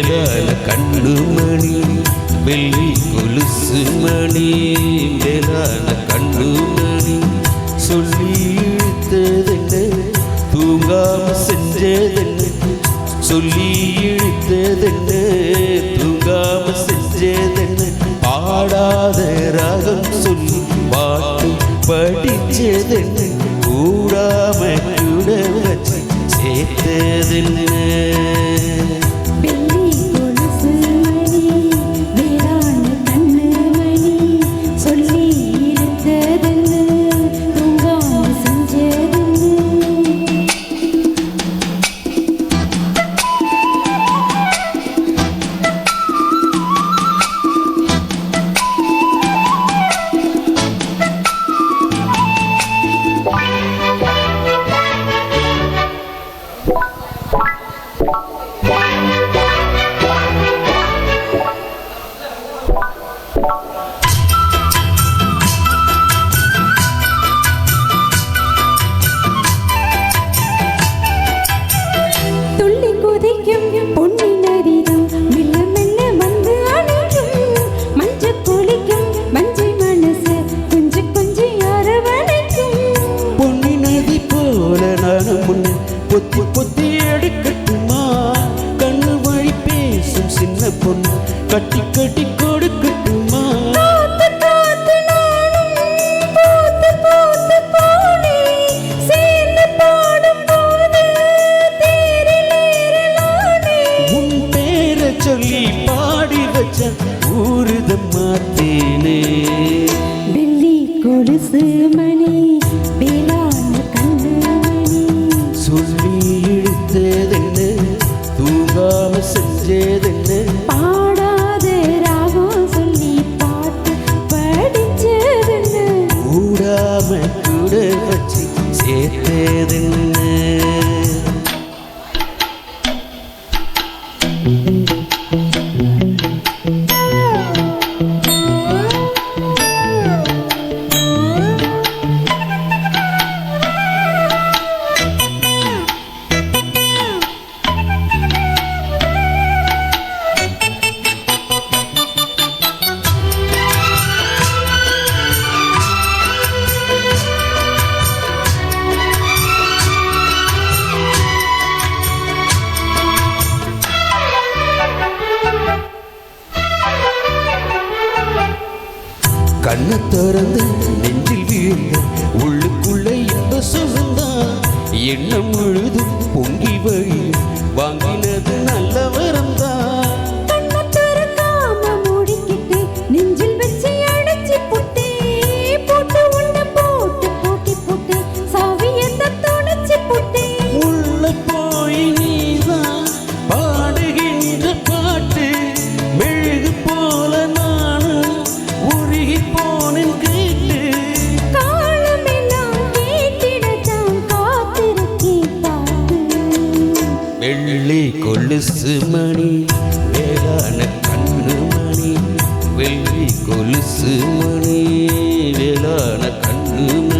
கண்ணு கண்ணுமணி வெள்ளி கொலுசு மணி மேலான கண்ணுமணி சொல்லி இழுத்ததென்ன தூங்காம செஞ்சதென்ன? சொல்லி இழுத்ததென்ன தூங்காம செஞ்சதென்ன? பாடாத ராகம் சொல்லி பாட்டு படிச்சதென்ன? கூடாம கூட வச்சு சேர்த்ததென்ன? பொத்தி பொத்தி எடுக்கட்டுமா கண்ணு வழி பேசும் சின்ன பொண்ணு. கட்டி கட்டி கொடுக்கட்டுமா? சொல்லி பாடி வச்ச ஊருதம் மாத்தேனே. வெள்ளி கொலுசு மணி தூங்காம செஞ்சதென்ன பாடாத ராகம் சொல்லி பாட்டு படிச்சதுன்னு. கூடாம கூட வச்சு சேர்த்ததென்ன. கண்ணை திறந்து நெஞ்சில் வீழ்ந்த உள்ளுக்குள்ள இன்ப சுகந்தான்? எண்ணம் கொலுசு மணி வேளான கண்ணு மணி வெள்ளி கொலுசு மணி வேளான கண்ணு மணி.